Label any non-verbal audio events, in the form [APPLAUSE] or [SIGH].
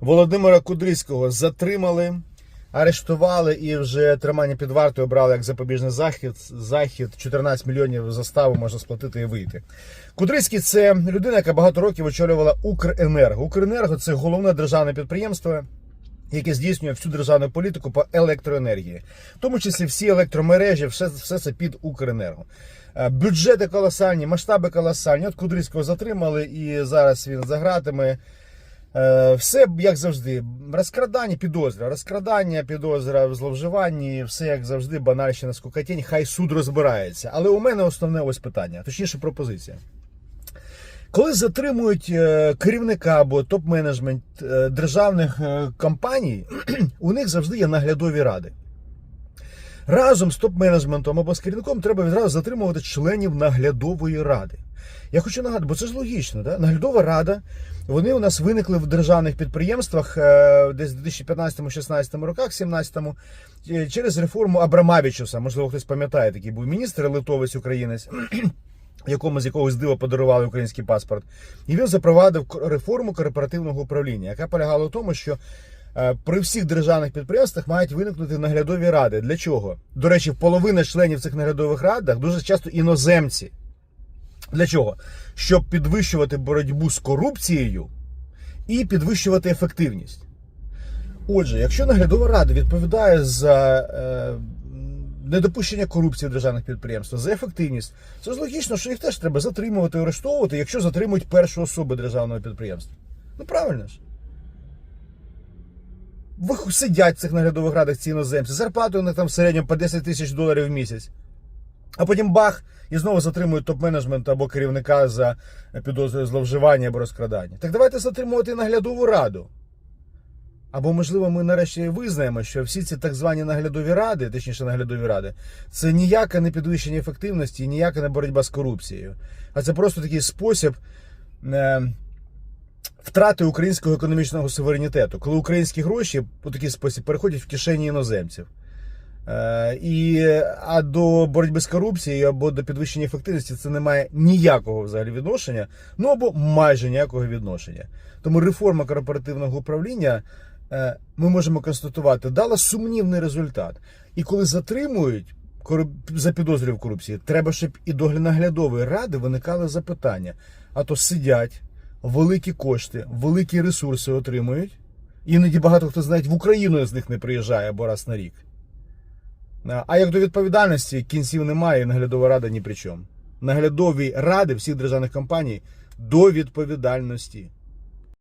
Володимира Кудрицького затримали, арештували і вже тримання під вартою брали як запобіжний захід. Захід 14 мільйонів заставу можна сплатити і вийти. Кудрицький це людина, яка багато років очолювала Укренерго. Укренерго це головне державне підприємство. Яке здійснює всю державну політику по електроенергії, в тому числі всі електромережі, все, все це під Укренерго. Е, Бюджети колосальні, масштаби колосальні. От Кудрицького затримали, і зараз він за ґратами. Е, Все як завжди. Розкрадання, підозра, розкрадання, підозра в зловживанні, все як завжди, банальщина, скукотінь, хай суд розбирається. Але у мене основне ось питання, точніше пропозиція. Коли затримують е, керівника або топ-менеджмент е, державних компаній, [CLEARS THROAT] у них завжди є наглядові ради. Разом з топ-менеджментом або з керівником треба відразу затримувати членів наглядової ради. Я хочу нагадати, бо це ж логічно, да? наглядова рада. Вони у нас виникли в державних підприємствах е, десь в 2015-16 роках, 17-му, е, через реформу Абрамавічуса. Можливо, хтось пам'ятає, такий був міністр литовець українець. [CLEARS THROAT] Якому з якогось дива подарували український паспорт, і він запровадив реформу корпоративного управління, яка полягала в тому, що при всіх державних підприємствах мають виникнути наглядові ради. Для чого? До речі, половина членів цих наглядових радах дуже часто іноземці. Для чого? Щоб підвищувати боротьбу з корупцією і підвищувати ефективність. Отже, якщо наглядова рада відповідає за е, недопущення корупції в державних підприємствах, за ефективність, це ж логічно, що їх теж треба затримувати арештовувати, якщо затримують першу особу державного підприємства. Ну правильно ж. Сидять в цих наглядових радах ці іноземці, зарплату них там в середньому по 10 тисяч доларів в місяць. А потім бах, і знову затримують топ-менеджмент або керівника за підозрою зловживання або розкрадання. Так давайте затримувати наглядову раду. Або, можливо, ми нарешті визнаємо, що всі ці так звані наглядові ради, точніше наглядові ради, це ніяке не підвищення ефективності і ніяка не боротьба з корупцією. А це просто такий спосіб е, втрати українського економічного суверенітету, коли українські гроші у такий спосіб переходять в кишені іноземців. Е, І, а до боротьби з корупцією або до підвищення ефективності це не має ніякого взагалі відношення, ну або майже ніякого відношення. Тому реформа корпоративного управління, е, ми можемо констатувати, дала сумнівний результат. І коли затримують за підозрою в корупції, треба, щоб і до наглядової ради виникали запитання. А то сидять, великі кошти, великі ресурси отримують. Іноді багато хто знає, в Україну з них не приїжджає або раз на рік. А як до відповідальності, кінців немає, і наглядова рада ні при чому. Наглядові ради всіх державних компаній до відповідальності.